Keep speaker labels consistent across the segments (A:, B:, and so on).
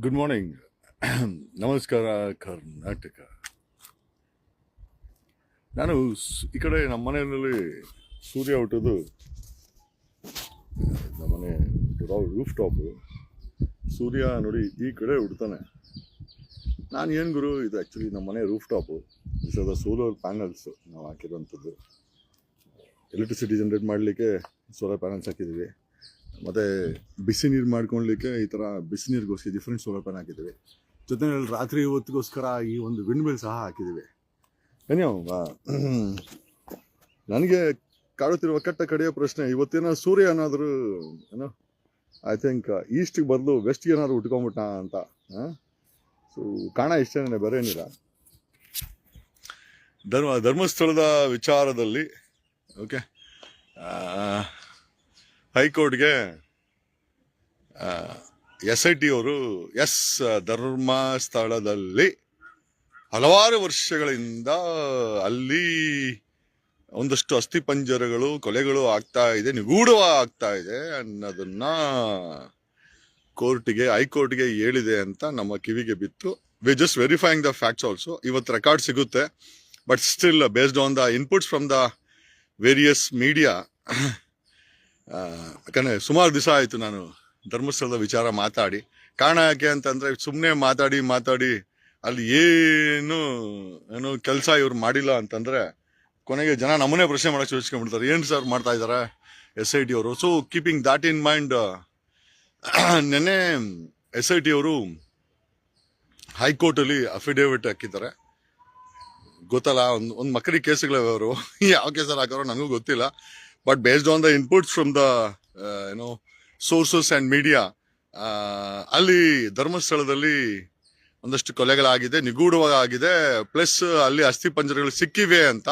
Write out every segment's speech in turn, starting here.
A: Good morning ನಮಸ್ಕಾರ ಕರ್ನಾಟಕ ನಾನು ಈ ಕಡೆ ನಮ್ಮ ಮನೆಯಲ್ಲಿ ಸೂರ್ಯ ಹುಟ್ಟೋದು, ನಮ್ಮ ಮನೆ ರೂಫ್ ಟಾಪು ಸೂರ್ಯ ನೋಡಿ ಈ ಕಡೆ ಹುಡ್ತಾನೆ. ನಾನು ಏನು ಗುರು, ಇದು ಆ್ಯಕ್ಚುಲಿ ನಮ್ಮ ಮನೆ roof top this are the solar panels ನಾವು ಹಾಕಿರೋಂಥದ್ದು ಎಲೆಕ್ಟ್ರಿಸಿಟಿ ಜನ್ರೇಟ್ ಮಾಡಲಿಕ್ಕೆ ಸೋಲಾರ್ ಪ್ಯಾನಲ್ಸ್ ಹಾಕಿದ್ದೀವಿ. ಮತ್ತು ಬಿಸಿ ನೀರು ಮಾಡ್ಕೊಳ್ಲಿಕ್ಕೆ ಈ ಥರ ಬಿಸಿ ನೀರಿಗೋಸ್ಕರ ಡಿಫ್ರೆಂಟ್ ಸೋಲಾರ್ ಪ್ಯಾನ್ ಹಾಕಿದ್ದೀವಿ. ಜೊತೆಯಲ್ಲಿ ರಾತ್ರಿ ಹೊತ್ತಿಗೋಸ್ಕರ ಈ ಒಂದು ವಿಂಡ್ ಮಿಲ್ ಸಹ ಹಾಕಿದ್ದೀವಿ. ಧನ್ಯವಾದ ನನಗೆ ಕಾಡುತ್ತಿರುವ ಕಟ್ಟ ಕಡೆಯ ಪ್ರಶ್ನೆ, ಇವತ್ತೇನ ಸೂರ್ಯ ಏನಾದರೂ, ಏನೋ ಐ ಥಿಂಕ್ ಈಸ್ಟಿಗೆ ಬದಲು ವೆಸ್ಟ್ಗೆ ಏನಾದರೂ ಉಟ್ಕೊಂಬಿಟ್ಟ ಅಂತ ಸೊ ಕಾಣ ಇಷ್ಟೇನೆ ಬೇರೆ ಏನಿಲ್ಲ. ಧರ್ಮ, ಧರ್ಮಸ್ಥಳದ ವಿಚಾರದಲ್ಲಿ ಓಕೆ ಹೈಕೋರ್ಟ್ಗೆ ಎಸ್ ಐ ಟಿ ಅವರು ಎಸ್ ಧರ್ಮಸ್ಥಳದಲ್ಲಿ ಹಲವಾರು ವರ್ಷಗಳಿಂದ ಅಲ್ಲಿ ಒಂದಷ್ಟು ಅಸ್ಥಿಪಂಜರಗಳು ಕೊಲೆಗಳು ಆಗ್ತಾ ಇದೆ ನಿಗೂಢವ ಆಗ್ತಾ ಇದೆ ಅನ್ನೋದನ್ನ ಕೋರ್ಟ್ಗೆ, ಹೈಕೋರ್ಟ್ಗೆ ಹೇಳಿದೆ ಅಂತ ನಮ್ಮ ಕಿವಿಗೆ ಬಿತ್ತು. We just verifying the facts also ಇವತ್ತು ರೆಕಾರ್ಡ್ ಸಿಗುತ್ತೆ. But still based on the inputs from the various media ಯಾಕಂದ್ರೆ ಸುಮಾರು ದಿವಸ ಆಯಿತು ನಾನು ಧರ್ಮಸ್ಥಳದ ವಿಚಾರ ಮಾತಾಡಿ. ಕಾರಣ ಯಾಕೆ ಅಂತಂದರೆ ಸುಮ್ಮನೆ ಮಾತಾಡಿ ಮಾತಾಡಿ ಅಲ್ಲಿ ಏನು ಏನು ಕೆಲಸ ಇವ್ರು ಮಾಡಿಲ್ಲ ಅಂತಂದ್ರೆ ಕೊನೆಗೆ ಜನ ನಮ್ಮನ್ನೇ ಪ್ರಶ್ನೆ ಮಾಡಕ್ಕೆ ಯೋಚಿಸ್ಕೊಂಡ್ಬಿಡ್ತಾರೆ. ಏನು ಸರ್ ಮಾಡ್ತಾ ಇದ್ದಾರೆ ಎಸ್ ಐ ಟಿ ಅವರು? So keeping that in mind ನೆನ್ನೆ ಎಸ್ ಐ ಟಿ ಅವರು ಹೈಕೋರ್ಟಲ್ಲಿ ಅಫಿಡೇವಿಟ್ ಹಾಕಿದ್ದಾರೆ. ಗೊತ್ತಲ್ಲ, ಒಂದು ಒಂದು ಮಕ್ಕಳಿಗೆ ಕೇಸ್ಗಳವರು ಯಾವ ಕೇಸಲ್ಲಿ ಹಾಕೋರು ನನಗೂ ಗೊತ್ತಿಲ್ಲ. But based on the inputs from the ಏನೋ ಸೋರ್ಸಸ್ ಆ್ಯಂಡ್ ಮೀಡಿಯಾ ಅಲ್ಲಿ ಧರ್ಮಸ್ಥಳದಲ್ಲಿ ಒಂದಷ್ಟು ಕೊಲೆಗಳಾಗಿದೆ, ನಿಗೂಢವಾಗಿದೆ. ಪ್ಲಸ್ ಅಲ್ಲಿ ಅಸ್ಥಿ ಪಂಜರಗಳು ಸಿಕ್ಕಿವೆ ಅಂತ.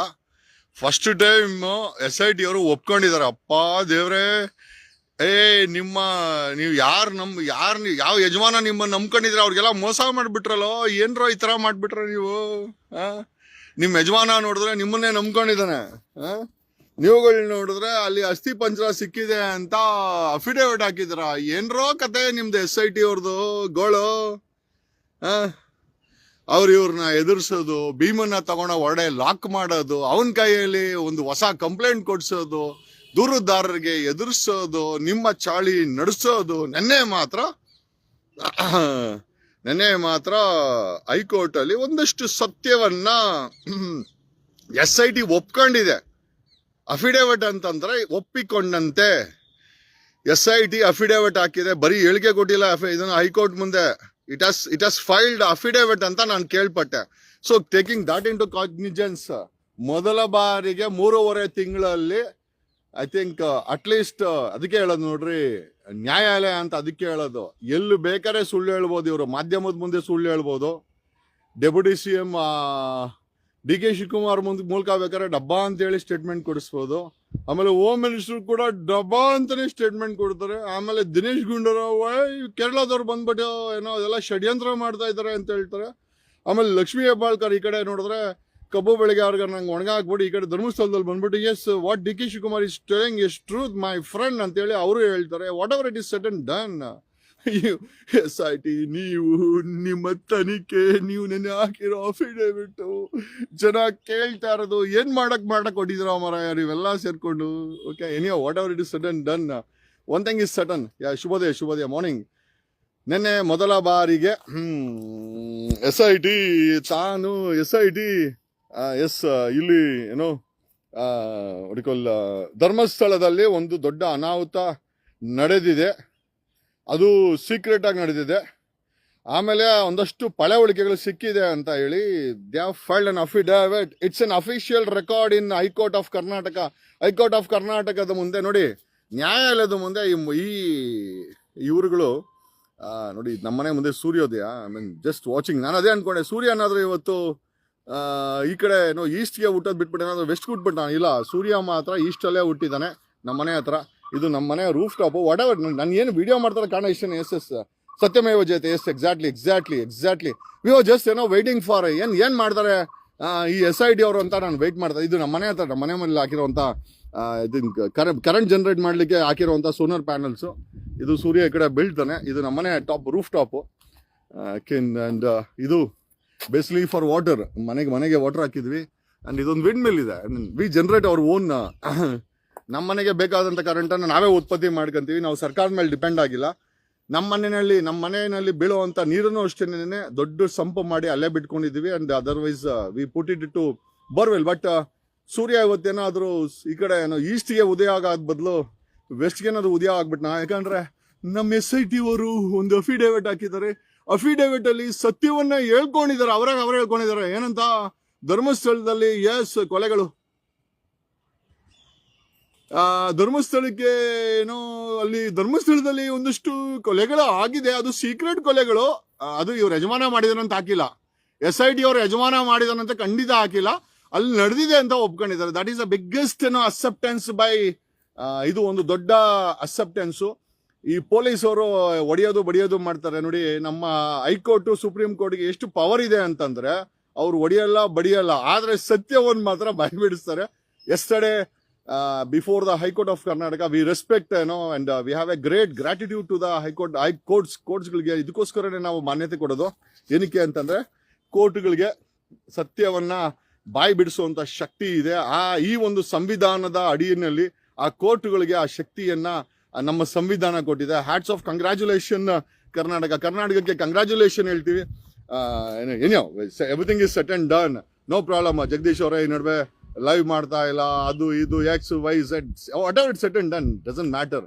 A: First time S I T ಅವರು ಒಪ್ಕೊಂಡಿದ್ದಾರೆ. ಅಪ್ಪ ದೇವ್ರೇ, ಏ, ನಿಮ್ಮ, ನೀವು ಯಾರು ನಮ್, ಯಾರು ಯಾವ ಯಜಮಾನ ನಿಮ್ಮ ನಂಬ್ಕೊಂಡಿದ್ರೆ ಅವ್ರಿಗೆಲ್ಲ ಮೋಸ ಮಾಡ್ಬಿಟ್ರಲ್ಲೋ, ಏನ್ರೋ ಈ ತರ ಮಾಡ್ಬಿಟ್ರ ನೀವು ನಿಮ್ಮ ನಿಮ್ ಯಜಮಾನ ನೋಡಿದ್ರೆ ನಿಮ್ಮನ್ನೇ ನಂಬ್ಕೊಂಡಿದ್ದಾನೆ, ಆ? ನೀವುಗಳು ನೋಡಿದ್ರೆ ಅಲ್ಲಿ ಅಸ್ಥಿ ಪಂಜರ ಸಿಕ್ಕಿದೆ ಅಂತ ಅಫಿಡೇವಿಟ್ ಹಾಕಿದ್ರ ಏನ್ರೋ ಕತೆ ನಿಮ್ದು ಎಸ್ ಐ ಟಿ ಅವ್ರದ್ದು ಗೋಳು. ಅವ್ರು ಇವ್ರನ್ನ ಎದುರಿಸೋದು, ಭೀಮನ್ನ ತಗೊಂಡ ಹೊರಡೆ ಲಾಕ್ ಮಾಡೋದು, ಅವನ ಕೈಯಲ್ಲಿ ಒಂದು ಹೊಸ ಕಂಪ್ಲೇಂಟ್ ಕೊಡ್ಸೋದು, ದೂರುದಾರರಿಗೆ ಎದುರಿಸೋದು, ನಿಮ್ಮ ಚಾಳಿ ನಡೆಸೋದು, ನೆನ್ನೆ ಮಾತ್ರ ನೆನ್ನೆ ಮಾತ್ರ ಹೈಕೋರ್ಟ್ ಅಲ್ಲಿ ಒಂದಷ್ಟು ಸತ್ಯವನ್ನ ಎಸ್ ಐ ಟಿ ಒಪ್ಕೊಂಡಿದೆ. ಅಫಿಡೇವಿಟ್ ಅಂತಂದ್ರೆ ಒಪ್ಪಿಕೊಂಡಂತೆ. ಎಸ್ ಐ ಟಿ ಅಫಿಡೇವಿಟ್ ಹಾಕಿದೆ. ಬರೀ ಹೇಳಿಕೆ ಕೊಟ್ಟಿಲ್ಲ ಇದನ್ನ ಹೈಕೋರ್ಟ್ ಮುಂದೆ. It has it has filed affidavit ಅಂತ ನಾನು ಕೇಳ್ಪಟ್ಟೆ. So taking that in to cognizance ಮೊದಲ ಬಾರಿಗೆ ಮೂರುವರೆ ತಿಂಗಳಲ್ಲಿ ಐ ಥಿಂಕ್ ಅಟ್ಲೀಸ್ಟ್ ಅದಕ್ಕೆ ಹೇಳೋದು ನೋಡ್ರಿ, ನ್ಯಾಯಾಲಯ ಅಂತ ಅದಕ್ಕೆ ಹೇಳೋದು. ಎಲ್ಲಿ ಬೇಕಾದ್ರೆ ಸುಳ್ಳು ಹೇಳ್ಬೋದು ಇವರು. ಮಾಧ್ಯಮದ ಮುಂದೆ ಸುಳ್ಳು ಹೇಳ್ಬೋದು. Deputy C M D K Shivakumar ಮುಂದ್ ಮೂಲಕ ಬೇಕಾದ್ರೆ ಡಬ್ಬಾ ಅಂತ ಹೇಳಿ ಸ್ಟೇಟ್ಮೆಂಟ್ ಕೊಡಿಸ್ಬೋದು. ಆಮೇಲೆ ಹೋಮ್ ಮಿನಿಸ್ಟರ್ ಕೂಡ ಡಬ್ಬಾ ಅಂತಾನೆ ಸ್ಟೇಟ್ಮೆಂಟ್ ಕೊಡ್ತಾರೆ. ಆಮೇಲೆ ದಿನೇಶ್ ಗುಂಡೂರಾವ್ "ಏಯ್, ಕೇರಳದವ್ರು ಬಂದ್ಬಿಟ್ಟು ಏನೋ ಅದೆಲ್ಲ ಷಡ್ಯಂತ್ರ ಮಾಡ್ತಾ ಇದ್ದಾರೆ ಅಂತ ಹೇಳ್ತಾರೆ. ಆಮೇಲೆ ಲಕ್ಷ್ಮೀ ಹೆಬ್ಬಾಳ್ಕರ್ ಈ ಕಡೆ ನೋಡಿದ್ರೆ ಕಬ್ಬು ಬೆಳಗ್ಗೆ ಅವ್ರಿಗೆ ನಂಗೆ ಒಣಗ ಈ ಕಡೆ ಧರ್ಮಸ್ಥಳದಲ್ಲಿ ಬಂದ್ಬಿಟ್ಟು as what D K Shivakumar is telling as truth my friend ಅಂತೇಳಿ ಅವರು ಹೇಳ್ತಾರೆ. Whatever it is set done S I T ನೀವು ನಿಮ್ಮ ತನಿಖೆ, ನೀವು ನೆನೆ ಹಾಕಿರೋ ಅಫಿಡೇವಿಟ್ ಜನ ಕೇಳ್ತಾ ಇರೋದು, ಏನ್ ಮಾಡಕ್ ಮಾಡಕ್ ಕೊಟ್ಟಿದ್ರ ಮರ ಇವೆಲ್ಲ ಸೇರ್ಕೊಂಡು okay any whatever it is sudden done one thing is sudden ya ಶುಭೋದಯ ಶುಭೋದಯ ಮಾರ್ನಿಂಗ್ ನೆನ್ನೆ ಮೊದಲ ಬಾರಿಗೆ ಎಸ್ ಐ ಟಿ ತಾನು ಎಸ್ ಐ ಟಿ ಎಸ್, ಇಲ್ಲಿ, ಏನು ಒಡಿಕೊಲ್ ಧರ್ಮಸ್ಥಳದಲ್ಲಿ ಒಂದು ದೊಡ್ಡ ಅನಾಹುತ ನಡೆದಿದೆ. ಅದು ಸೀಕ್ರೆಟ್ ಆಗಿ ನಡೆದಿದೆ ಆಮೇಲೆ ಒಂದಷ್ಟು ಪಳೆವಳಿಕೆಗಳು ಸಿಕ್ಕಿದೆ ಅಂತ ಹೇಳಿ they filed an affidavit it's an official record in high court of Karnataka. High court of ಕರ್ನಾಟಕದ ಮುಂದೆ ನೋಡಿ, ನ್ಯಾಯಾಲಯದ ಮುಂದೆ ಈ ಇವರುಗಳು ನೋಡಿ ನಮ್ಮನೆ ಮುಂದೆ ಸೂರ್ಯೋದಯ ಐ ಮೀನ್ ಜಸ್ಟ್ ವಾಚಿಂಗ್ ನಾನು ಅದೇ ಅನ್ಕೊಂಡೆ, ಸೂರ್ಯ ಏನಾದರೂ ಇವತ್ತು ಈ ಕಡೆ, ಏನೋ ಈಸ್ಟ್ಗೆ ಹುಟ್ಟೋದು ಬಿಟ್ಬಿಟ್ಟು, ಏನಾದ್ರು ವೆಸ್ಟ್ ಹುಟ್ಬಿಟ್ಟ ಇಲ್ಲ, ಸೂರ್ಯ ಮಾತ್ರ ಈಸ್ಟಲ್ಲೇ ಹುಟ್ಟಿದ್ದಾನೆ ನಮ್ಮ ಮನೆ ಹತ್ರ. ಇದು ನಮ್ಮ ಮನೆ ರೂಫ್ ಟಾಪ್ ವಾಟ್ ಎವರ್ ನಾನು ಏನು ವಿಡಿಯೋ ಮಾಡ್ತಾರೆ ಕಾರಣ ಇಷ್ಟೇ ಎಸ್ ಎಸ್ ಸತ್ಯಮೇವ ಜಯತೆ yes exactly exactly exactly we are just ಏನೋ ವೈಟಿಂಗ್ ಫಾರ್ ಏನು ಏನು ಮಾಡ್ತಾರೆ? ಈ ಎಸ್ ಐ ಡಿ ಅವರು ಅಂತ ನಾನು ವೆಯ್ಟ್ ಮಾಡ್ತಾ ಇದು ನಮ್ಮ ಮನೆ ಹತ್ರ ನಮ್ಮ ಮನೆ ಮೇಲೆ ಹಾಕಿರುವಂಥ ಇದನ್ನ ಕರೆಂಟ್ ಜನರೇಟ್ ಮಾಡಲಿಕ್ಕೆ ಹಾಕಿರುವಂಥ ಸೋನರ್ ಪ್ಯಾನಲ್ಸು ಇದು ಸೂರ್ಯ ಈ ಕಡೆ ಬೀಳ್ತಾನೆ. ಇದು ನಮ್ಮ ಮನೆ top roof top can and ಇದು ಬೇಸ್ಲಿ ಫಾರ್ ವಾಟರ್ ಮನೆಗೆ ಮನೆಗೆ ವಾಟರ್ ಹಾಕಿದ್ವಿ. ಆ್ಯಂಡ್ ಇದೊಂದು ವಿಂಡ್ ಮಿಲ್ ಇದೆ ವಿ ಜನ್ರೇಟ್ ಅವ್ರ ಓನ್ ನಮ್ಮ ಮನೆಗೆ ಬೇಕಾದಂಥ ಕರೆಂಟನ್ನು ನಾವೇ ಉತ್ಪತ್ತಿ ಮಾಡ್ಕೊಂತೀವಿ. ನಾವು ಸರ್ಕಾರದ ಮೇಲೆ ಡಿಪೆಂಡ್ ಆಗಿಲ್ಲ. ನಮ್ಮ ಮನೆಯಲ್ಲಿ ನಮ್ಮ ಮನೆಯಲ್ಲಿ ಬೀಳುವಂಥ ನೀರನ್ನು ಅಷ್ಟೇನೆ ದೊಡ್ಡ ಸಂಪು ಮಾಡಿ ಅಲ್ಲೇ ಬಿಟ್ಕೊಂಡಿದ್ದೀವಿ. And otherwise we put it to borewell but ಸೂರ್ಯ ಇವತ್ತೇನಾದರೂ ಈ ಕಡೆ ಏನೋ ಈಸ್ಟ್ಗೆ ಉದಯ ಆಗೋದ್ ಬದಲು ವೆಸ್ಟ್ಗೆ ಏನಾದ್ರು ಉದಯ ಆಗ್ಬಿಟ್ನಾ? ಯಾಕಂದರೆ ನಮ್ಮ ಎಸ್ ಐ ಟಿ ಅವರು ಒಂದು ಅಫಿಡೇವಿಟ್ ಹಾಕಿದ್ದಾರೆ. ಅಫಿಡೇವಿಟ್ ಅಲ್ಲಿ ಸತ್ಯವನ್ನ ಹೇಳ್ಕೊಂಡಿದ್ದಾರೆ. ಅವರಾಗ ಅವ್ರು ಹೇಳ್ಕೊಂಡಿದ್ದಾರೆ. ಏನಂತ? ಧರ್ಮಸ್ಥಳದಲ್ಲಿ ಎಸ್ ಕೊಲೆಗಳು. ಧರ್ಮಸ್ಥಳಕ್ಕೆ ಏನೋ ಅಲ್ಲಿ ಧರ್ಮಸ್ಥಳದಲ್ಲಿ ಒಂದಷ್ಟು ಕೊಲೆಗಳು ಆಗಿದೆ. ಅದು ಸೀಕ್ರೆಟ್ ಕೊಲೆಗಳು. ಅದು ಇವ್ರು ಯಜಮಾನ ಮಾಡಿದಾರಂತ ಹಾಕಿಲ್ಲ. ಎಸ್ ಐ ಟಿ ಅವ್ರು ಯಜಮಾನ ಮಾಡಿದಾರಂತ ಖಂಡಿತ ಹಾಕಿಲ್ಲ. ಅಲ್ಲಿ ನಡೆದಿದೆ ಅಂತ ಒಪ್ಕೊಂಡಿದ್ದಾರೆ. ದಟ್ ಈಸ್ ದ ಬಿಗ್ಗೆಸ್ಟ್ ಏನೋ ಅಕ್ಸೆಪ್ಟೆನ್ಸ್ ಬೈ ಇದು ಒಂದು ದೊಡ್ಡ ಅಕ್ಸೆಪ್ಟೆನ್ಸು ಈ ಪೊಲೀಸ್ ಅವರು ಒಡೆಯೋದು ಬಡಿಯೋದು ಮಾಡ್ತಾರೆ ನೋಡಿ, ನಮ್ಮ ಹೈಕೋರ್ಟ್, ಸುಪ್ರೀಂ ಕೋರ್ಟ್ಗೆ ಎಷ್ಟು ಪವರ್ ಇದೆ ಅಂತಂದ್ರೆ, ಅವ್ರು ಒಡೆಯಲ್ಲ, ಬಡಿಯಲ್ಲ. ಆದರೆ ಸತ್ಯವನ್ನು ಮಾತ್ರ ಬಾಯಿ ಬಿಡಿಸ್ತಾರೆ before the high court of Karnataka we respect ಏನೋ and we have a great gratitude to the high court high courts ಕೋರ್ಟ್ಸ್ಗಳಿಗೆ ಇದಕ್ಕೋಸ್ಕರನೇ ನಾವು ಮಾನ್ಯತೆ ಕೊಡೋದು. ಏನಕ್ಕೆ ಅಂತಂದ್ರೆ, ಕೋರ್ಟ್ಗಳಿಗೆ ಸತ್ಯವನ್ನ ಬಾಯಿ ಬಿಡಿಸುವಂತ ಶಕ್ತಿ ಇದೆ. ಆ, ಈ ಒಂದು ಸಂವಿಧಾನದ ಅಡಿಯಲ್ಲಿ ಆ ಕೋರ್ಟ್ಗಳಿಗೆ ಆ ಶಕ್ತಿಯನ್ನ ನಮ್ಮ ಸಂವಿಧಾನ ಕೊಟ್ಟಿದೆ. ಹ್ಯಾಟ್ಸ್ ಆಫ್ ಕಂಗ್ರ್ಯಾಚುಲೇಷನ್ ಕರ್ನಾಟಕ ಕರ್ನಾಟಕಕ್ಕೆ ಕಂಗ್ರ್ಯಾಚುಲೇಷನ್ ಹೇಳ್ತೀವಿ. Everything is set done no problem Jagadish ಅವರೇ, ಈ ನಡುವೆ ಲೈವ್ ಮಾಡ್ತಾ ಇಲ್ಲ, ಅದು ಇದು X Y Z whatever it set and done doesn't matter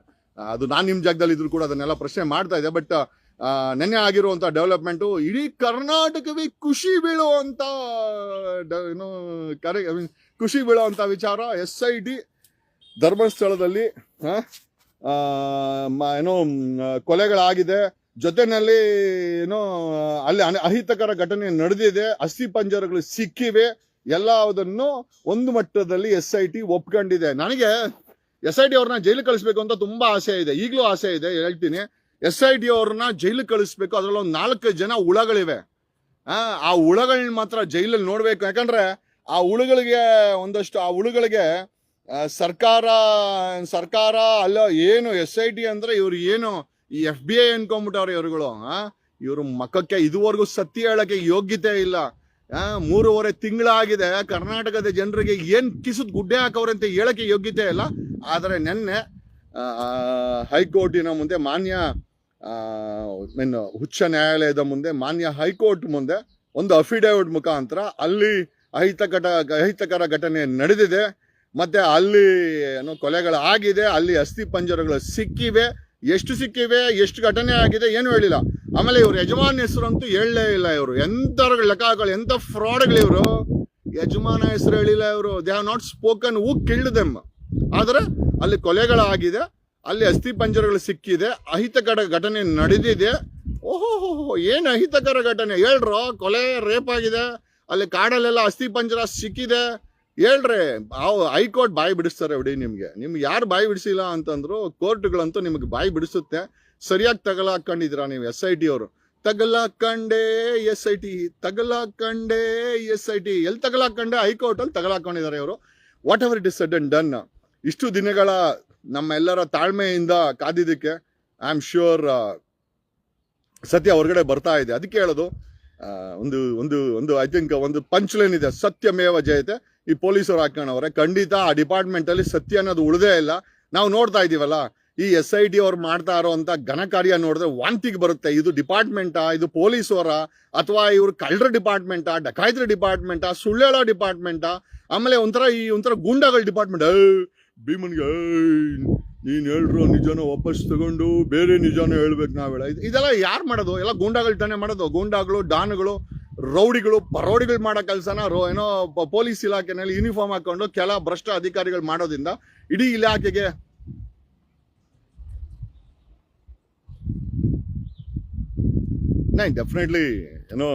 A: ಅದು ನಾನು ನಿಮ್ಮ ಜಾಗದಲ್ಲಿ ಇದ್ರು ಕೂಡ ಅದನ್ನೆಲ್ಲ ಪ್ರಶ್ನೆ ಮಾಡ್ತಾ ಇದೆ ಬಟ್ ನೆನ್ನೆ ಆಗಿರುವಂಥ ಡೆವಲಪ್ಮೆಂಟು ಇಡೀ ಕರ್ನಾಟಕವೇ ಖುಷಿ ಬೀಳುವಂಥ ಏನು, ಕರೆ ಐ ಮೀನ್ ಖುಷಿ ಬೀಳುವಂಥ ವಿಚಾರ ಎಸ್ ಐ ಟಿ ಧರ್ಮಸ್ಥಳದಲ್ಲಿ ಏನೋ, ಕೊಲೆಗಳಾಗಿದೆ. ಜೊತೆನಲ್ಲಿ, ಏನೋ, ಅಲ್ಲಿ ಅಹಿತಕರ ಘಟನೆ ನಡೆದಿದೆ, ಅಸ್ಥಿ ಪಂಜರಗಳು ಸಿಕ್ಕಿವೆ. ಎಲ್ಲದನ್ನು ಒಂದು ಮಟ್ಟದಲ್ಲಿ ಎಸ್ ಐ ಟಿ ಒಪ್ಕೊಂಡಿದೆ. ನನಗೆ ಎಸ್ ಐ ಟಿ ಅವ್ರನ್ನ ಜೈಲು ಕಳಿಸ್ಬೇಕು ಅಂತ ತುಂಬಾ ಆಸೆ ಇದೆ. ಈಗಲೂ ಆಸೆ ಇದೆ ಹೇಳ್ತೀನಿ. ಎಸ್ ಐ ಟಿ ಅವ್ರನ್ನ ಜೈಲು ಕಳಿಸ್ಬೇಕು. ಅದ್ರಲ್ಲಿ ನಾಲ್ಕು ಜನ ಹುಳಗಳಿವೆ. ಆ, ಹುಳಗಳನ್ನ ಮಾತ್ರ ಜೈಲಲ್ಲಿ ನೋಡ್ಬೇಕು. ಯಾಕಂದ್ರೆ ಆ ಹುಳುಗಳಿಗೆ ಒಂದಷ್ಟು ಆ ಹುಳುಗಳಿಗೆ ಸರ್ಕಾರ ಸರ್ಕಾರ ಅಲ್ಲ ಏನು ಎಸ್ ಐ ಟಿ ಅಂದ್ರೆ ಇವ್ರು ಏನು ಈ ಎಫ್ ಬಿ ಐ ಅನ್ಕೊಂಡ್ಬಿಟ್ಟವ್ರೆ ಇವ್ರುಗಳು ಇವ್ರ ಮಕ್ಕಕ್ಕೆ ಇದುವರೆಗೂ ಸತ್ಯ ಹೇಳಕ್ಕೆ ಯೋಗ್ಯತೆ ಇಲ್ಲ. ಮೂರುವರೆ ತಿಂಗಳಾಗಿದೆ. ಕರ್ನಾಟಕದ ಜನರಿಗೆ ಏನು ಕಿಸುದ್ ಗುಡ್ಡೆ ಹಾಕವ್ರೆ ಅಂತ ಹೇಳಕ್ಕೆ ಯೋಗ್ಯತೆ ಇಲ್ಲ. ಆದರೆ ನಿನ್ನೆ ಹೈಕೋರ್ಟಿನ ಮುಂದೆ ಮಾನ್ಯ ಮೀನ್ ಉಚ್ಚ ನ್ಯಾಯಾಲಯದ ಮುಂದೆ, ಮಾನ್ಯ ಹೈಕೋರ್ಟ್ ಮುಂದೆ ಒಂದು ಅಫಿಡೇವಿಟ್ ಮುಖಾಂತರ ಅಲ್ಲಿ ಅಹಿತಕಟ, ಅಹಿತಕರ ಘಟನೆ ನಡೆದಿದೆ. ಮತ್ತೆ ಅಲ್ಲಿ ಏನೋ ಕೊಲೆಗಳಾಗಿದೆ, ಅಲ್ಲಿ ಅಸ್ಥಿ ಪಂಜರಗಳು ಸಿಕ್ಕಿವೆ. ಎಷ್ಟು ಸಿಕ್ಕಿವೆ, ಎಷ್ಟು ಘಟನೆ ಆಗಿದೆ ಏನು ಹೇಳಿಲ್ಲ. ಆಮೇಲೆ ಇವರು ಯಜಮಾನ್ ಹೆಸರು ಅಂತೂ ಹೇಳಲೇ ಇಲ್ಲ ಇವರು. ಎಂಥವ್ರ ಲೆಕ್ಕಗಳು ಎಂಥ ಫ್ರಾಡ್ಗಳು ಇವರು. ಯಜಮಾನ ಹೆಸರು ಹೇಳಿಲ್ಲ ಇವರು. They have not spoken who them ಆದ್ರೆ ಅಲ್ಲಿ ಕೊಲೆಗಳಾಗಿದೆ, ಅಲ್ಲಿ ಅಸ್ಥಿ ಪಂಜರಗಳು ಸಿಕ್ಕಿದೆ, ಅಹಿತಕರ ಘಟನೆ ನಡೆದಿದೆ. ಓಹೋ ಏನು ಅಹಿತಕರ ಘಟನೆ? ಹೇಳ್ರೋ, ಕೊಲೆ, ರೇಪ್ ಆಗಿದೆ. ಅಲ್ಲಿ ಕಾಡಲ್ಲೆಲ್ಲ ಅಸ್ಥಿ ಪಂಜರ ಸಿಕ್ಕಿದೆ. ಹೇಳ್ರಿ ಹೈಕೋರ್ಟ್ ಬಾಯಿ ಬಿಡಿಸ್ತಾರೆ ಬಿಡಿ ನಿಮಗೆ. ನಿಮ್ಗೆ ಯಾರು ಬಾಯಿ ಬಿಡಿಸಿಲ್ಲ ಅಂತಂದ್ರು ಕೋರ್ಟ್ಗಳಂತೂ ನಿಮ್ಗೆ ಬಾಯಿ ಬಿಡಿಸುತ್ತೆ. ಸರಿಯಾಗಿ ತಗಲಾಕೊಂಡಿದ್ದೀರಾ ನೀವು ಎಸ್ ಐ ಟಿ ಅವರು? ತಗಲಾಕಂಡೆ ಎಸ್ ಐ ಟಿ ತಗಲಾಕಂಡೆ ಎಸ್ ಐ ಟಿ ಎಲ್ಲಿ ತಗಲಾಕಂಡೆ ಹೈಕೋರ್ಟ್ ಅಲ್ಲಿ ತಗಲಾಕೊಂಡಿದ್ದಾರೆ ಇವರು. Whatever it is said and done ಇಷ್ಟು ದಿನಗಳ ನಮ್ಮೆಲ್ಲರ ತಾಳ್ಮೆಯಿಂದ ಕಾದಿದ್ದಕ್ಕೆ ಐ ಆಮ್ ಶ್ಯೂರ್ ಸತ್ಯ ಹೊರಗಡೆ ಬರ್ತಾ ಇದೆ. ಅದಕ್ಕೆ ಹೇಳೋದು ಒಂದು ಒಂದು ಒಂದು ಐ ಥಿಂಕ್ ಒಂದು ಪಂಚ್ಲೈನ್ ಇದೆ. ಸತ್ಯಮೇವ ಜಯತೆ. ಈ ಪೊಲೀಸರು ಹಾಕೋಣವ್ರೆ ಖಂಡಿತ ಆ ಡಿಪಾರ್ಟ್ಮೆಂಟ್ ಅಲ್ಲಿ ಸತ್ಯ ಅನ್ನೋದು ಉಳದೇ ಇಲ್ಲ. ನಾವು ನೋಡ್ತಾ ಇದೀವಲ್ಲ ಈ ಎಸ್ ಐ ಟಿ ಅವ್ರು ಮಾಡ್ತಾ ಇರೋಂಥ ಘನ ಕಾರ್ಯ ನೋಡಿದ್ರೆ ವಾಂತಿಗೆ ಬರುತ್ತೆ. ಇದು ಡಿಪಾರ್ಟ್ಮೆಂಟಾ ಇದು ಪೊಲೀಸವರ ಅಥವಾ ಇವ್ರು ಕಳ್ಳರ ಡಿಪಾರ್ಟ್ಮೆಂಟಾ ಡಕಾಯ್ತರ ಡಿಪಾರ್ಟ್ಮೆಂಟಾ ಸುಳ್ಳೇಳೋ ಡಿಪಾರ್ಟ್ಮೆಂಟಾ ಆಮೇಲೆ ಒಂಥರ ಈ ಒಂಥರ ಗೂಂಡಾಗಳ ಡಿಪಾರ್ಟ್ಮೆಂಟ್ ಭೀಮನ್ಗೆ ನೀನು ಹೇಳ್ರು ನಿಜನ ವಾಪಸ್ ತಗೊಂಡು ಬೇರೆ ನಿಜಾನ ಹೇಳ್ಬೇಕು ನಾವೇಳ ಇದೆಲ್ಲ ಯಾರು ಮಾಡೋದು? ಎಲ್ಲ ಗೂಂಡಾಗಳು ತಾನೇ ಮಾಡೋದು. ಗೂಂಡಾಗಳು ಡಾನ್ಗಳು ರೌಡಿಗಳು, ಪರೋಡಿಗಳು ಮಾಡೋ ಕೆಲಸನ ರೋ, ಏನೋ ಪೊಲೀಸ್ ಇಲಾಖೆನಲ್ಲಿ ಯೂನಿಫಾರ್ಮ್ ಹಾಕೊಂಡು ಕೆಲ ಭ್ರಷ್ಟ ಅಧಿಕಾರಿಗಳು ಮಾಡೋದ್ರಿಂದ ಇಡೀ ಇಲಾಖೆಗೆ ನೈ ಡೆಫಿನೆಟ್ಲಿ ಏನೋ,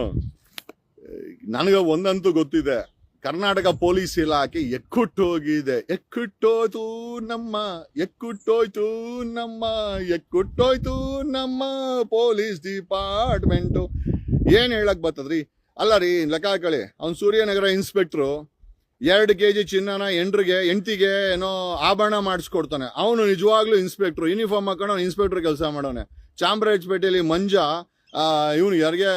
A: ನನಗೆ ಒಂದಂತೂ ಗೊತ್ತಿದೆ. ಕರ್ನಾಟಕ ಪೊಲೀಸ್ ಇಲಾಖೆ ಎಕ್ಕುಟ್ಟೋಗಿದೆ. ಎಕ್ಕುಟ್ಟೋಯ್ತು ನಮ್ಮ ಎಕ್ಕುಟ್ಟೋಯ್ತು ನಮ್ಮ ಎಕ್ಕುಟ್ಟೋಯ್ತು ನಮ್ಮ ಪೊಲೀಸ್ ಡಿಪಾರ್ಟ್ಮೆಂಟು. ಏನು ಹೇಳಕ್ ಬರ್ತದ್ರಿ? ಅಲ್ಲ ರೀ ಲೆಕ್ಕ ಹಾಕೊಳ್ಳಿ. ಅವ್ನು ಸೂರ್ಯನಗರ ಇನ್ಸ್ಪೆಕ್ಟ್ರು ಎರಡು ಕೆ ಜಿ ಚಿನ್ನನ ಎಂಟ್ರಿಗೆ, ಎಂಟಿಗೆ ಏನೋ ಆಭರಣ ಮಾಡಿಸ್ಕೊಡ್ತಾನೆ. ಅವನು ನಿಜವಾಗ್ಲೂ ಇನ್ಸ್ಪೆಕ್ಟ್ರು ಯೂನಿಫಾರ್ಮ್ ಹಾಕೊಂಡು ಅವ್ನು ಇನ್ಸ್ಪೆಕ್ಟ್ರ್ ಕೆಲಸ ಮಾಡೋನೆ. ಚಾಮರಾಜಪೇಟೆಯಲ್ಲಿ ಮಂಜ ಇವನು ಯಾರಿಗೆ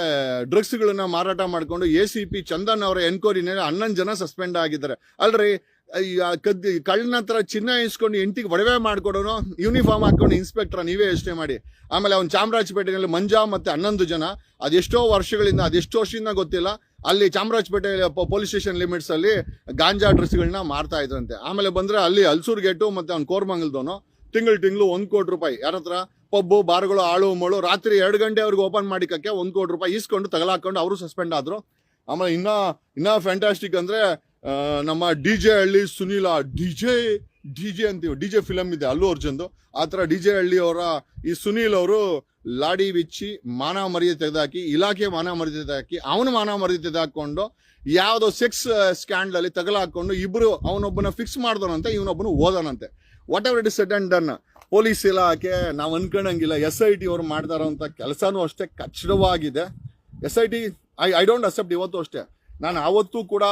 A: ಡ್ರಗ್ಸ್ಗಳನ್ನ ಮಾರಾಟ ಮಾಡಿಕೊಂಡು ಎ ಸಿ ಪಿ ಚಂದನ್ ಅವರ ಎನ್ಕ್ವೈರಿನಲ್ಲಿ ಹನ್ನೊಂದು ಜನ ಸಸ್ಪೆಂಡ್ ಆಗಿದ್ದಾರೆ. ಅಲ್ರಿ ಕದ್ದಿ, ಕಳ್ಳನ ಹತ್ರ ಚಿನ್ನ ಇಸ್ಕೊಂಡು ಎಂಟಿಗೆ ಒಡವೆ ಮಾಡ್ಕೊಡೋನು ಯೂನಿಫಾರ್ಮ್ ಹಾಕೊಂಡು ಇನ್ಸ್ಪೆಕ್ಟರ್ ನೀವೇ ಯೋಚನೆ ಮಾಡಿ. ಆಮೇಲೆ ಅವ್ನು ಚಾಮರಾಜಪೇಟೆಯಲ್ಲಿ ಮಂಜಾ ಮತ್ತೆ ಹನ್ನೊಂದು ಜನ ಅದೆಷ್ಟೋ ವರ್ಷಗಳಿಂದ ಅದೆಷ್ಟೋ ವರ್ಷದಿಂದ ಗೊತ್ತಿಲ್ಲ, ಅಲ್ಲಿ ಚಾಮರಾಜಪೇಟೆ ಪೊಲೀಸ್ ಸ್ಟೇಷನ್ ಲಿಮಿಟ್ಸ್ ಅಲ್ಲಿ ಗಾಂಜಾ ಡ್ರೆಸ್ಗಳನ್ನ ಮಾರ್ತಾ ಇದ್ರಂತೆ. ಆಮೇಲೆ ಬಂದ್ರೆ ಅಲ್ಲಿ ಹಲ್ಸೂರ್ ಗೇಟು ಮತ್ತೆ ಅವ್ನು ಕೋರ್ಮಂಗಲ್ದವನು, ತಿಂಗಳು ತಿಂಗಳು ಒಂದು ಕೋಟಿ ರೂಪಾಯಿ. ಯಾರ ಹತ್ರ? ಪಬ್ಬು, ಬಾರ್ಗಳು, ಆಳು, ಮಳು, ರಾತ್ರಿ ಎರಡು ಗಂಟೆ ಅವ್ರಿಗೆ ಓಪನ್ ಮಾಡಿಕಕ್ಕೆ ಒಂದು ಕೋಟಿ ರೂಪಾಯಿ ಇಸ್ಕೊಂಡು ತಗಲಾಕೊಂಡು ಅವರು ಸಸ್ಪೆಂಡ್ ಆದ್ರು. ಆಮೇಲೆ ಇನ್ನ ಇನ್ನ ಫ್ಯಾಂಟಾಸ್ಟಿಕ್ ಅಂದ್ರೆ ನಮ್ಮ ಡಿ ಜೆ ಹಳ್ಳಿ ಸುನೀಲ, ಡಿ ಜೆ ಡಿ ಜೆ ಅಂತೀವಿ, ಡಿ ಜೆ ಫಿಲಮ್ ಇದೆ, ಅಲ್ಲು ಅರ್ಜುನ್ದು. ಆ ಥರ ಡಿ ಜೆ ಹಳ್ಳಿ ಅವರ ಈ ಸುನೀಲ್ ಅವರು ಲಾಡಿ ಬಿಚ್ಚಿ ಮಾನ ಮರ್ಯಾದೆ ತೆಗೆದಾಕಿ, ಇಲಾಖೆ ಮಾನ ಮರ್ಯಾದೆ ತೆಗೆದಾಕಿ, ಅವನ ಮಾನ ಮರ್ಯಾದೆ ತೆಗೆದಾಕೊಂಡು, ಯಾವುದೋ ಸೆಕ್ಸ್ ಸ್ಕ್ಯಾಂಡಲ್ ಅಲ್ಲಿ ತಗಲಾಕೊಂಡು ಇಬ್ರು ಅವನೊಬ್ಬನ ಫಿಕ್ಸ್ ಮಾಡ್ದನಂತೆ, ಇವನೊಬ್ಬನು ಓದನಂತೆ. Whatever it is set done police ಇಲಾಖೆ, ನಾವು ಅನ್ಕೊಂಡಂಗಿಲ್ಲ ಎಸ್ ಐ ಟಿ ಅವ್ರು ಮಾಡ್ತಾ ಇರೋಂಥ ಕೆಲಸನೂ ಅಷ್ಟೇ ಕಚ್ಚಡವಾಗಿದೆ S I T I I don't accept ಇವತ್ತು ಅಷ್ಟೇ. ನಾನು ಅವತ್ತು ಕೂಡ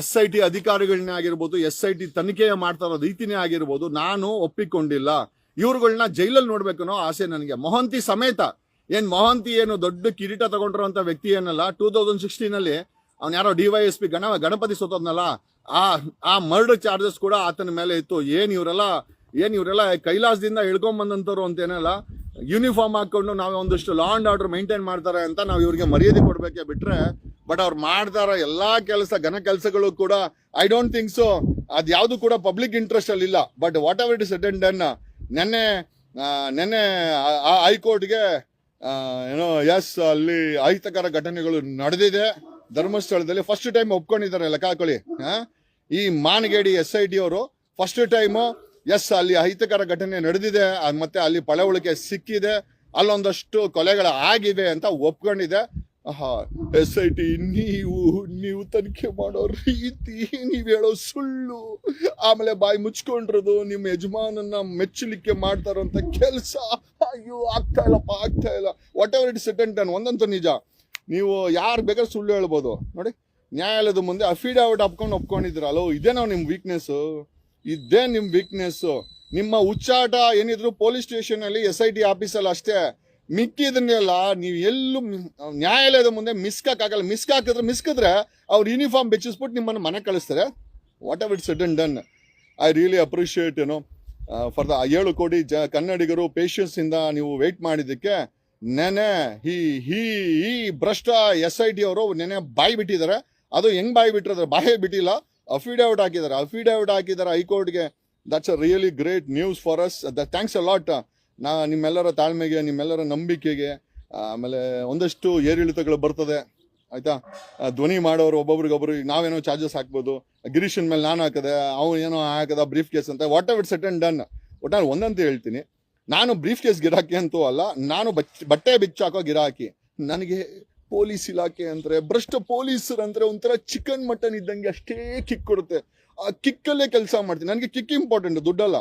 A: ಎಸ್ ಐ ಟಿ ಅಧಿಕಾರಿಗಳನ್ನೇ ಆಗಿರ್ಬೋದು ಎಸ್ ಐ ಟಿ ತನಿಖೆಯ ಮಾಡ್ತಾ ಇರೋ ರೀತಿನೇ ಆಗಿರ್ಬೋದು, ನಾನು ಒಪ್ಪಿಕೊಂಡಿಲ್ಲ. ಇವ್ರುಗಳನ್ನ ಜೈಲಲ್ಲಿ ನೋಡ್ಬೇಕು ಅನ್ನೋ ಆಸೆ ನನಗೆ. ಮೊಹಂತಿ ಸಮೇತ, ಏನ್ ಮೊಹಂತಿ ಏನು ದೊಡ್ಡ ಕಿರೀಟ ತಗೊಂಡಿರುವಂತ ವ್ಯಕ್ತಿ ಏನಲ್ಲ, ಟೂ ತೌಸಂಡ್ ಸಿಕ್ಸ್ಟೀನ್ ಅಲ್ಲಿ ಅವ್ನು ಯಾರೋ ಡಿ ವೈ ಎಸ್ ಪಿ ಗಣ, ಗಣಪತಿ ಸೋತೋದ್ನಲ್ಲ, ಆ ಆ ಮರ್ಡರ್ ಚಾರ್ಜಸ್ ಕೂಡ ಆತನ ಮೇಲೆ ಇತ್ತು. ಏನು ಇವರೆಲ್ಲ ಏನು ಇವರೆಲ್ಲ ಕೈಲಾಸದಿಂದ ಇಳ್ಕೊಂಡ್ ಬಂದಂತವ್ರು ಅಂತೇನಲ್ಲ ಯೂನಿಫಾರ್ಮ್ ಹಾಕೊಂಡು ನಾವು ಒಂದಷ್ಟು ಲಾ ಅಂಡ್ ಆರ್ಡರ್ ಮೇಂಟೈನ್ ಮಾಡ್ತಾರೆ ಅಂತ ನಾವು ಇವ್ರಿಗೆ ಮರ್ಯಾದೆ ಕೊಡಬೇಕೆ ಬಿಟ್ರೆ ಬಟ್ ಅವ್ರು ಮಾಡ್ತಾರ ಎಲ್ಲಾ ಕೆಲಸ ಘನ ಕೆಲಸಗಳು ಕೂಡ ಐ ಡೋಂಟ್ ಥಿಂಕ್ ಸೊ ಅದ್ ಯಾವ್ದು ಕೂಡ ಪಬ್ಲಿಕ್ ಇಂಟ್ರೆಸ್ಟ್ ಅಲ್ಲಿ ಇಲ್ಲ. But whatever it is attend done ನೆನ್ನೆ ಆ, ನೆನ್ನೆ ಹೈಕೋರ್ಟ್ಗೆ ಏನೋ ಎಸ್ ಅಲ್ಲಿ ಅಹಿತಕರ ಘಟನೆಗಳು ನಡೆದಿದೆ. ಧರ್ಮಸ್ಥಳದಲ್ಲಿ ಫಸ್ಟ್ ಟೈಮ್ ಒಪ್ಕೊಂಡಿದ್ದಾರೆ ಲೆಕ್ಕ ಹಾಕೊಳ್ಳಿ. ಆ? ಈ ಮಾನಗೇಡಿ ಎಸ್ ಐ ಟಿ ಅವರು ಫಸ್ಟ್ ಟೈಮು ಎಸ್ ಅಲ್ಲಿ ಅಹಿತಕರ ಘಟನೆ ನಡೆದಿದೆ. ಮತ್ತೆ ಅಲ್ಲಿ ಪಳವಳಿಕೆ ಸಿಕ್ಕಿದೆ. ಅಲ್ಲೊಂದಷ್ಟು ಕೊಲೆಗಳು ಆಗಿವೆ ಅಂತ ಒಪ್ಕೊಂಡಿದೆ. ಎಸ್ ಐ ಟಿ ನೀವು ನೀವು ತನಿಖೆ ಮಾಡೋ ರೀತಿ, ನೀವು ಹೇಳೋ ಸುಳ್ಳು. ಆಮೇಲೆ ಬಾಯಿ ಮುಚ್ಕೊಂಡಿರೋದು ನಿಮ್ಮ ಯಜಮಾನನ್ನ ಮೆಚ್ಚಲಿಕ್ಕೆ ಮಾಡ್ತಾರಂತ ಕೆಲಸ. ಅಯ್ಯೋ, ಆಗ್ತಾ ಇಲ್ಲಪ್ಪ ಆಗ್ತಾ ಇಲ್ಲ. ವಾಟ್ ಎವರ್ ಇಟ್ ಸೆಟೆಂಟ್ ಅನ್ ಒಂದಂತ ನಿಜ. ನೀವು ಯಾರು ಬೇಕಾದ್ರೆ ಸುಳ್ಳು ಹೇಳ್ಬೋದು. ನೋಡಿ, ನ್ಯಾಯಾಲಯದ ಮುಂದೆ ಅಫಿಡಾವಿಟ್ ಅಪ್ಕೊಂಡು ಒಪ್ಕೊಂಡಿದ್ದೀರ. ಅಲೋ ಇದೇ ನಾವು ನಿಮ್ಮ ವೀಕ್ನೆಸ್ಸು ಇದೇ ನಿಮ್ಮ ವೀಕ್ನೆಸ್ಸು ನಿಮ್ಮ ಉಚ್ಚಾಟ ಏನಿದ್ರು ಪೊಲೀಸ್ ಸ್ಟೇಷನ್ ಅಲ್ಲಿ ಎಸ್ ಐ ಟಿ ಆಫೀಸಲ್ಲಿ ಅಷ್ಟೇ. ಮಿಕ್ಕಿದನ್ನೆಲ್ಲ ನೀವು ಎಲ್ಲೂ ನ್ಯಾಯಾಲಯದ ಮುಂದೆ ಮಿಸ್ಕಾಗಲ್ಲ ಮಿಸ್ಕ್ ಹಾಕಿದ್ರೆ ಮಿಸ್ಕಿದ್ರೆ ಅವ್ರು ಯೂನಿಫಾರ್ಮ್ ಬೆಚ್ಚಿಸ್ಬಿಟ್ಟು ನಿಮ್ಮನ್ನು ಮನೆ ಕಳಿಸ್ತಾರೆ. Whatever it's sudden done I really appreciate ಏನು ಫಾರ್ ದ ಏಳು ಕೋಟಿ ಜ, ಕನ್ನಡಿಗರು ಪೇಷನ್ಸ್ ಇಂದ ನೀವು ವೆಯ್ಟ್ ಮಾಡಿದ್ದಕ್ಕೆ ನೆನೆ, ಹಿ ಹಿ, ಈ ಭ್ರಷ್ಟ ಎಸ್ ಐ ಟಿ ಅವರು ನೆನೆ ಬಾಯಿ ಬಿಟ್ಟಿದ್ದಾರೆ. ಅದು ಹೆಂಗ್ ಬಾಯಿ ಬಿಟ್ಟಿರೋದ್ರೆ ಬಾಯೇ ಬಿಟ್ಟಿಲ್ಲ. ಅಫಿಡೇವಿಟ್ ಹಾಕಿದ್ದಾರೆ. ಅಫಿಡೇವಿಟ್ ಹಾಕಿದ್ದಾರೆ ಹೈಕೋರ್ಟ್ಗೆ. That's a really great news for us thanks a lot ನಾ ನಿಮ್ಮೆಲ್ಲರ ತಾಳ್ಮೆಗೆ, ನಿಮ್ಮೆಲ್ಲರ ನಂಬಿಕೆಗೆ, ಆಮೇಲೆ ಒಂದಷ್ಟು ಏರಿಳಿತಗಳು ಬರ್ತದೆ. ಆಯ್ತಾ? ಧ್ವನಿ ಮಾಡೋರು ಒಬ್ಬೊಬ್ರಿಗೊಬ್ರು, ನಾವೇನೋ ಚಾರ್ಜಸ್ ಹಾಕ್ಬೋದು. ಗಿರೀಶನ್ ಮೇಲೆ ನಾನು ಹಾಕದೆ, ಅವ್ನು ಏನೋ ಹಾಕದ ಬ್ರೀಫ್ ಕೇಸ್ ಅಂತ. Whatever set and done ಒಟ್ಟಾರೆ ಒಂದಂತ ಹೇಳ್ತೀನಿ. ನಾನು ಬ್ರೀಫ್ ಕೇಸ್ ಗಿರಾಕಿ ಅಂತೂ ಅಲ್ಲ, ನಾನು ಬಟ್ಟೆ ಬಿಚ್ಚಾಕೋ ಗಿರಾಕಿ ನನಗೆ ಪೊಲೀಸ್ ಇಲಾಖೆ ಅಂದ್ರೆ, ಭ್ರಷ್ಟ ಪೊಲೀಸರು ಅಂದ್ರೆ ಒಂಥರ ಚಿಕನ್ ಮಟನ್ ಇದ್ದಂಗೆ ಅಷ್ಟೇ ಕಿಕ್ ಕೊಡುತ್ತೆ. ಆ ಕಿಕ್ಕಲ್ಲೇ ಕೆಲಸ ಮಾಡ್ತೀನಿ. ನನಗೆ ಕಿಕ್ ಇಂಪಾರ್ಟೆಂಟ್ ದುಡ್ಡಲ್ಲ.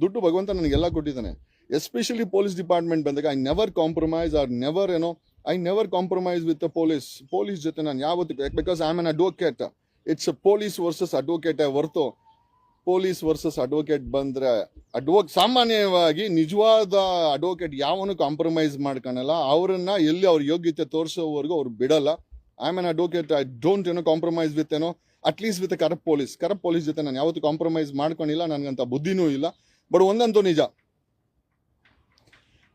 A: ದುಡ್ಡು ಭಗವಂತ ನನಗೆಲ್ಲ ಕೊಟ್ಟಿದ್ದಾನೆ. ಎಸ್ಪೆಷಲಿ ಪೊಲೀಸ್ ಡಿಪಾರ್ಟ್ಮೆಂಟ್ ಬಂದಾಗ I never compromise or never ಏನೋ I never compromise with the police police ಜೊತೆ ನಾನು ಯಾವತ್ತೂ because I am an advocate it's police versus advocate ಹೊರತು. ಪೊಲೀಸ್ ವರ್ಸಸ್ ಅಡ್ವೊಕೇಟ್ ಬಂದರೆ ಅಡ್ವೊ ಸಾಮಾನ್ಯವಾಗಿ ನಿಜವಾದ ಅಡ್ವೊಕೇಟ್ ಯಾವನು ಕಾಂಪ್ರಮೈಸ್ ಮಾಡ್ಕೊಳಲ್ಲ ಅವರನ್ನ ಎಲ್ಲಿ ಅವ್ರ ಯೋಗ್ಯತೆ ತೋರಿಸೋವರೆಗೂ ಅವ್ರು ಬಿಡಲ್ಲ. I am an advocate I don't ಏನೋ ಕಾಂಪ್ರಮೈಸ್ ವಿತ್ ಏನೋ at least with corrupt police corrupt police ಜೊತೆ ನಾನು ಯಾವತ್ತೂ ಕಾಂಪ್ರಮೈಸ್ ಮಾಡ್ಕೊಂಡಿಲ್ಲ ನನಗಂತ ಬುದ್ಧಿನೂ ಇಲ್ಲ. ಬಟ್ ಒಂದಂತೂ ನಿಜ.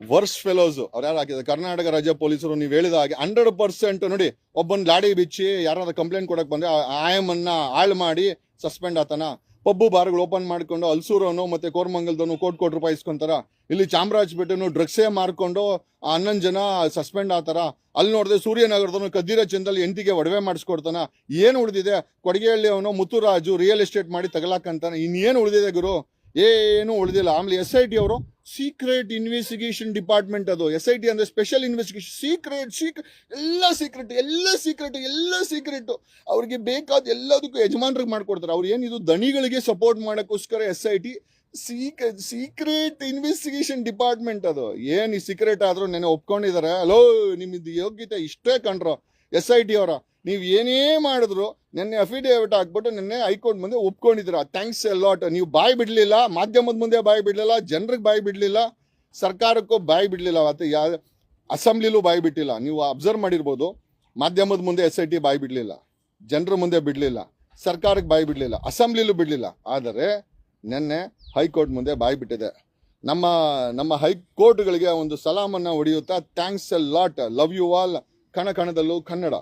A: ವರ್ಸ್ ಫೆಲೋಸ್ ಅವ್ರು ಯಾರು ಹಾಕಿದ್ದಾರೆ ಕರ್ನಾಟಕ ರಾಜ್ಯ ಪೊಲೀಸರು, ನೀವು ಹೇಳಿದ ಹಾಗೆ ಹಂಡ್ರೆಡ್ ಪರ್ಸೆಂಟ್ ನೋಡಿ, ಒಬ್ಬನ್ ಲಾಡಿ ಬಿಚ್ಚಿ ಯಾರಾದ್ರೂ ಕಂಪ್ಲೇಂಟ್ ಕೊಡಕ್ ಬಂದ್ರೆ ಆಯಮನ್ನ ಹಾಳು ಮಾಡಿ ಸಸ್ಪೆಂಡ್ ಆತನ. ಪಬ್ಬು ಬಾರ್ಗಳು ಓಪನ್ ಮಾಡ್ಕೊಂಡು ಅಲ್ಸೂರವನು ಮತ್ತೆ ಕೋರ್ಮಂಗಲ್ದವನು ಕೋಟಿ ಕೋಟಿ ರೂಪಾಯಿ ಇಸ್ಕೊಂತಾರ. ಇಲ್ಲಿ ಚಾಮರಾಜಪೇಟೆನು ಡ್ರಗ್ಸೇ ಮಾರ್ಕೊಂಡು ಹನ್ನೊಂದು ಜನ ಸಸ್ಪೆಂಡ್ ಆತಾರ. ಅಲ್ಲಿ ನೋಡಿದ್ರೆ ಸೂರ್ಯನಗರದವನು ಕದ್ದಿರ ಚಂದಲ್ಲಿ ಎಂಟಿಗೆ ಒಡವೆ ಮಾಡಿಸ್ಕೊಡ್ತಾನ. ಏನು ಉಳಿದಿದೆ? ಕೊಡಗೆಹಳ್ಳಿ ಅವನು ಮುತ್ತುರಾಜು ರಿಯಲ್ ಎಸ್ಟೇಟ್ ಮಾಡಿ ತಗಲಾಕಂತಾನೆ ಇನ್ನೇನು ಉಳಿದಿದೆ ಗುರು? ಏನು ಉಳಿದಿಲ್ಲ. ಆಮೇಲೆ ಎಸ್ ಐ ಟಿ ಅವರು ಸೀಕ್ರೆಟ್ ಇನ್ವೆಸ್ಟಿಗೇಷನ್ ಡಿಪಾರ್ಟ್ಮೆಂಟ್ ಅದು. ಎಸ್ ಐ ಟಿ ಅಂದ್ರೆ ಸ್ಪೆಷಲ್ ಇನ್ವೆಸ್ಟಿಗೇಷನ್ ಸೀಕ್ರೆಟ್ ಸೀಕ್ರೆಟ್ ಎಲ್ಲ ಸೀಕ್ರೆಟ್ ಎಲ್ಲ ಸೀಕ್ರೆಟ್ ಎಲ್ಲ ಸೀಕ್ರೆಟ್ ಅವ್ರಿಗೆ ಬೇಕಾದ ಎಲ್ಲದಕ್ಕೂ ಯಜಮಾನ್ರಿಗೆ ಮಾಡ್ಕೊಡ್ತಾರೆ. ಅವ್ರು ಏನಿದು? ದಣಿಗಳಿಗೆ ಸಪೋರ್ಟ್ ಮಾಡೋಕ್ಕೋಸ್ಕರ S I T secret secret investigation department ಅದು. ಏನು ಈ ಸೀಕ್ರೆಟ್ ಆದ್ರೂ ನೆನೆ ಒಪ್ಕೊಂಡಿದ್ದಾರೆ ಅಲೋ ನಿಮ್ದು ಯೋಗ್ಯತೆ ಇಷ್ಟೇ ಕಂಡ್ರು ಎಸ್ ಐ ಟಿ ಅವರ. ನೀವು ಏನೇ ಮಾಡಿದ್ರು ನಿನ್ನೆ ಅಫಿಡೇವಿಟ್ ಹಾಕ್ಬಿಟ್ಟು ನಿನ್ನೆ ಹೈಕೋರ್ಟ್ ಮುಂದೆ ಒಪ್ಕೊಂಡಿದ್ದೀರ? ಥ್ಯಾಂಕ್ಸ್ ಲಾಟ್ ನೀವು ಬಾಯಿ ಬಿಡಲಿಲ್ಲ, ಮಾಧ್ಯಮದ ಮುಂದೆ ಬಾಯಿ ಬಿಡಲಿಲ್ಲ, ಜನರಿಗೆ ಬಾಯಿ ಬಿಡಲಿಲ್ಲ, ಸರ್ಕಾರಕ್ಕೂ ಬಾಯಿ ಬಿಡಲಿಲ್ಲ. ಅವತ್ತು ಯಾ, ಅಸೆಂಬ್ಲಿಲೂ ಬಾಯಿ ಬಿಟ್ಟಿಲ್ಲ. ನೀವು ಅಬ್ಸರ್ವ್ ಮಾಡಿರ್ಬೋದು, ಮಾಧ್ಯಮದ ಮುಂದೆ ಎಸ್ ಐ ಟಿ ಬಾಯಿ ಬಿಡಲಿಲ್ಲ, ಜನರ ಮುಂದೆ ಬಿಡಲಿಲ್ಲ, ಸರ್ಕಾರಕ್ಕೆ ಬಾಯಿ ಬಿಡಲಿಲ್ಲ, ಅಸೆಂಬ್ಲಿಲೂ ಬಿಡಲಿಲ್ಲ. ಆದರೆ ನಿನ್ನೆ ಹೈಕೋರ್ಟ್ ಮುಂದೆ ಬಾಯಿ ಬಿಟ್ಟಿದೆ. ನಮ್ಮ ನಮ್ಮ ಹೈಕೋರ್ಟ್ಗಳಿಗೆ ಒಂದು ಸಲಾಮನ್ನ ಹೊಡೆಯುತ್ತಾ thanks a lot love you all ಕಣ ಕಣದಲ್ಲೂ ಕನ್ನಡ.